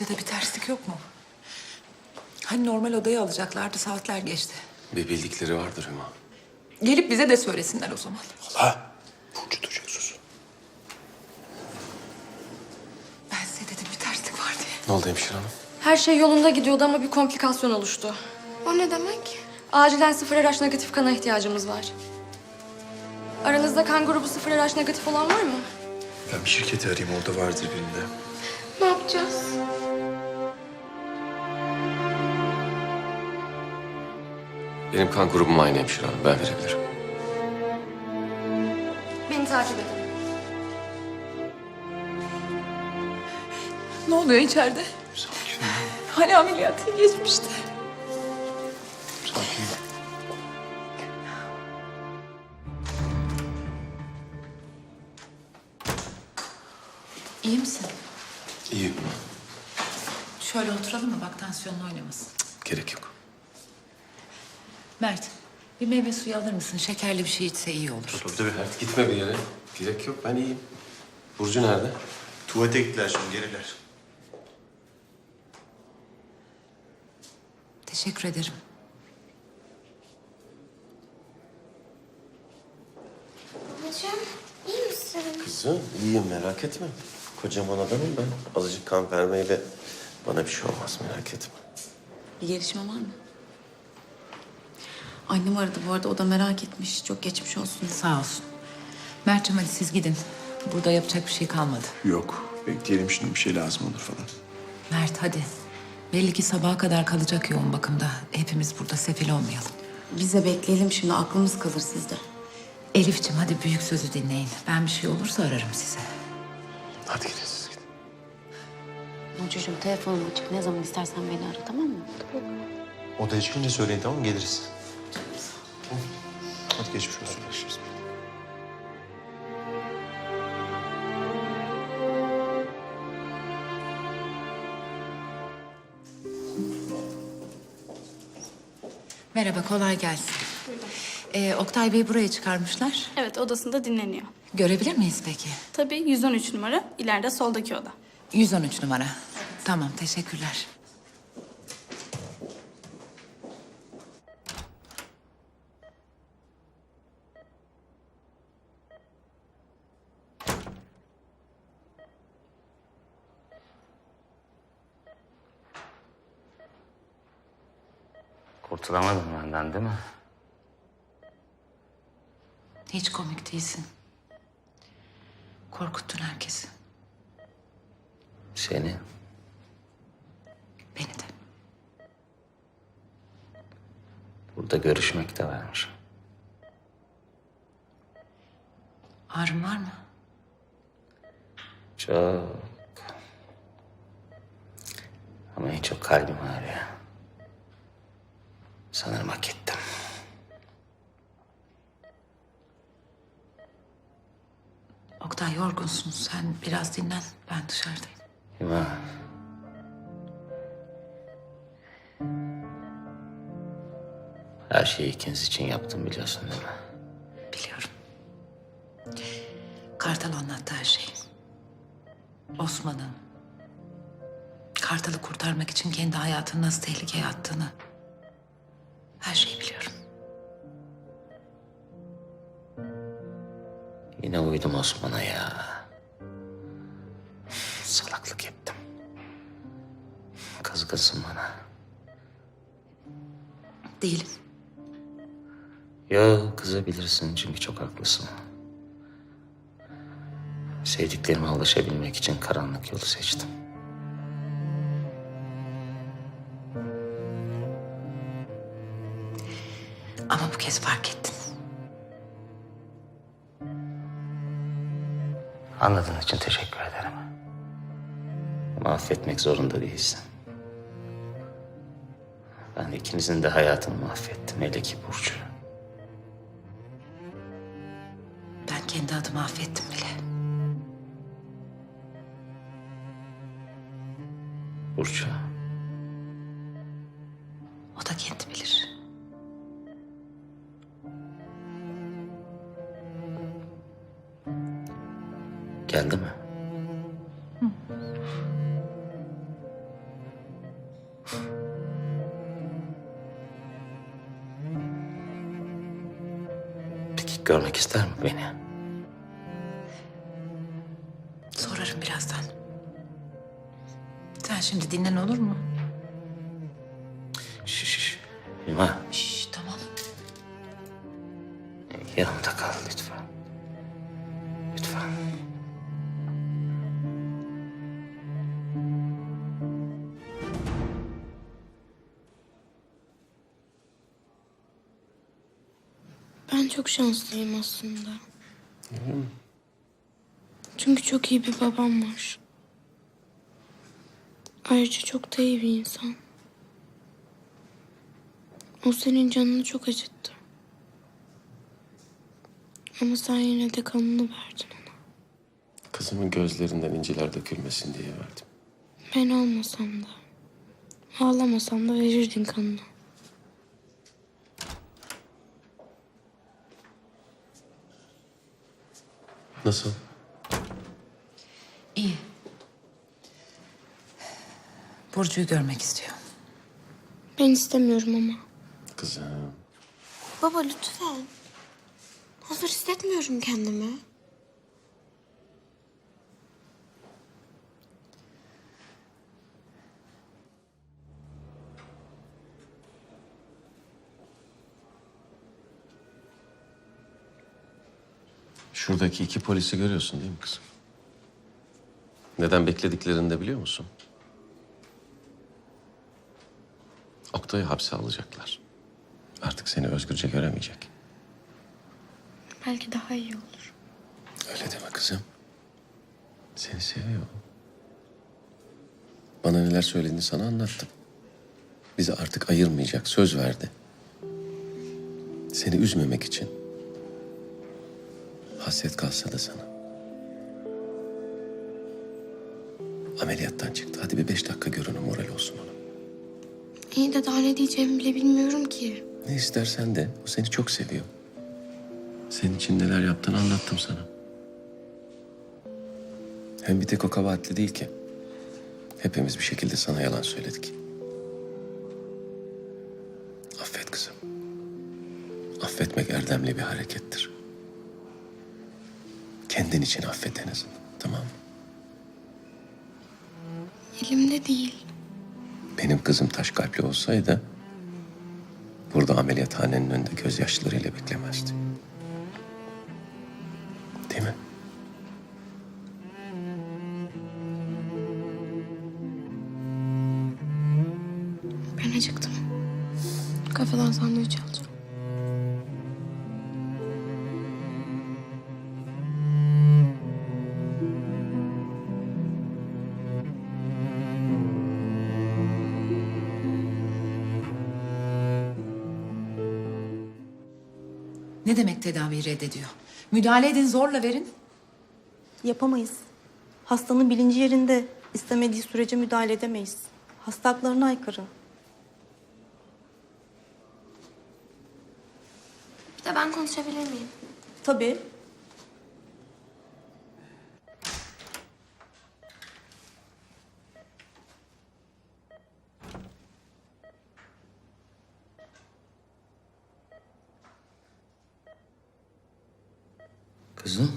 Dosyada bir terslik yok mu? Hani normal odaya alacaklardı saatler geçti. Bir bildikleri vardır Hüma. Gelip bize de söylesinler o zaman. Hala. Burcu duyacak sus. Ben size dedim bir terslik var diye. Ne oldu hemşire hanım? Her şey yolunda gidiyordu ama bir komplikasyon oluştu. O ne demek? Acilen sıfır RH negatif kana ihtiyacımız var. Aranızda kan grubu sıfır RH negatif olan var mı? Ben bir şirketi arayayım orada vardır birinde. Ne yapacağız? Benim kan grubum aynı hemşire hanım. Ben verebilirim. Beni takip edin. Ne oluyor içeride? Sakin ol. Hani ameliyatı geçmişti. Şöyle oturalım mı? Bak tansiyonun oynamasın. Gerek yok. Mert, bir meyve suyu alır mısın? Şekerli bir şey içse iyi olur. Tabii tabii. Mert gitme bir yere. Gerek yok. Ben iyiyim. Burcu nerede? Tuvalete gittiler şimdi geriler. Teşekkür ederim. Babacığım iyi misin? Kızım iyiyim merak etme. Kocaman adamım ben. Azıcık kan vermeyle bana bir şey olmaz merak etme. Bir gelişme var mı? Annem aradı bu arada o da merak etmiş. Çok geçmiş olsun. Sağ olsun. Mert'cim hadi siz gidin. Burada yapacak bir şey kalmadı. Yok. Bekleyelim şimdi bir şey lazım olur falan. Mert hadi. Belli ki sabaha kadar kalacak yoğun bakımda. Hepimiz burada sefil olmayalım. Biz de bekleyelim şimdi aklımız kalır sizde. Elif'ciğim hadi büyük sözü dinleyin. Ben bir şey olursa ararım size. Hadi gidin. Burcucuğum telefonum açık. Ne zaman istersen beni ara tamam mı? Odaya çıkınca söyleyin tamam mı? Geliriz. Hadi geçmiş olsun. Merhaba, kolay gelsin. Ee, Oktay Bey buraya çıkarmışlar. Evet odasında dinleniyor. Görebilir miyiz peki? Tabii 113 numara ileride soldaki oda. 113 numara. Tamam, teşekkürler. Kurtulamadın benden değil mi? Hiç komik değilsin. Korkuttun herkesi. Seni. Beni de. Burada görüşmek de varmış. Ağrın var mı? Çok. Ama en çok kalbim ağrıyor. Sanırım hak ettim. Oktay yorgunsun. Sen biraz dinlen. Ben dışarıdayım. Hüma. Her şeyi ikiniz için yaptım biliyorsun değil mi? Biliyorum. Kartal anlattı her şeyi. Osman'ın Kartal'ı kurtarmak için kendi hayatını nasıl tehlikeye attığını her şeyi biliyorum. Yine uydum Osman'a ya. Salaklık ettim. Kızgınsın bana. Değilim. Ya kızabilirsin çünkü çok haklısın. Sevdiklerime ulaşabilmek için karanlık yolu seçtim. Ama bu kez fark ettin. Anladığın için teşekkür ederim. Ama affetmek zorunda değilsin. Ben ikinizin de hayatını mahvettim. Hele ki Burcu. Kendi adımı affettim bile. Burça. O da kendi bilir. Geldi mi? Peki görmek ister mi beni? Sorarım birazdan. Sen şimdi dinlen olur mu? Şş, şş. Hüma, Şş, tamam. yanımda kal lütfen. Lütfen. Ben çok şanslıyım aslında. Çünkü çok iyi bir babam var. Ayrıca çok da iyi bir insan. O senin canını çok acıttı. Ama sen yine de kanını verdin ona. Kızımın gözlerinden inciler dökülmesin diye verdim. Ben olmasam da, ağlamasam da verirdin kanını. Nasıl? Burcu'yu görmek istiyor. Ben istemiyorum ama. Kızım. Baba lütfen. Hazır hissetmiyorum kendimi. Şuradaki iki polisi görüyorsun değil mi kızım? Neden beklediklerini de biliyor musun? Oktay'ı hapse alacaklar. Artık seni özgürce göremeyecek. Belki daha iyi olur. Öyle deme kızım. Seni seviyor. Bana neler söylediğini sana anlattım. Bizi artık ayırmayacak söz verdi. Seni üzmemek için. Hasret kalsa da sana. Ameliyattan çıktı. Hadi bir beş dakika görün moral olsun. İyi de daha ne diyeceğimi bile bilmiyorum ki. Ne istersen de o seni çok seviyor. Senin için neler yaptığını anlattım sana. Hem bir tek o kabahatli değil ki. Hepimiz bir şekilde sana yalan söyledik. Affet kızım. Affetmek erdemli bir harekettir. Kendin için affet en azından. Tamam mı? Elimde değil. Benim kızım taş kalpli olsaydı... ...burada ameliyathanenin önünde gözyaşlarıyla beklemezdi. Değil mi? Ben acıktım. Kafadan sandviç alacağım. Ne demek tedaviyi reddediyor? Müdahale edin zorla verin. Yapamayız. Hastanın bilinci yerinde istemediği sürece müdahale edemeyiz. Hasta haklarına aykırı. Bir de ben konuşabilir miyim? Tabii. Kızım,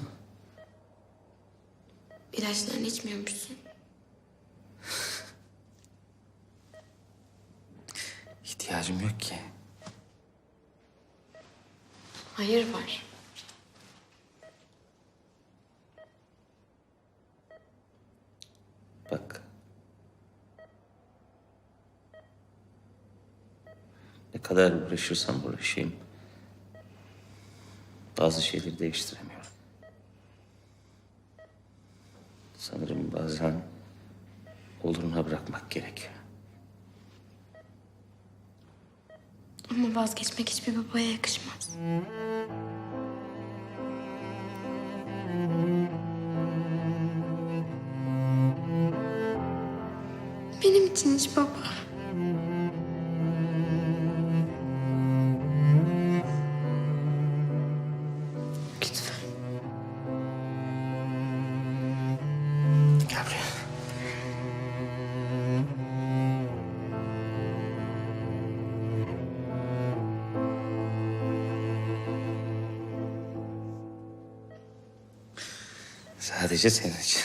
İlaçlarını içmiyormuşsun. ihtiyacım yok ki. Hayır var. Bak. Ne kadar uğraşırsam uğraşayım. Bazı şeyleri değiştiremiyorum. Sanırım bazen oluruna bırakmak gerekiyor. Ama vazgeçmek hiçbir babaya yakışmaz. Benim için hiç baba. Sadece senin için.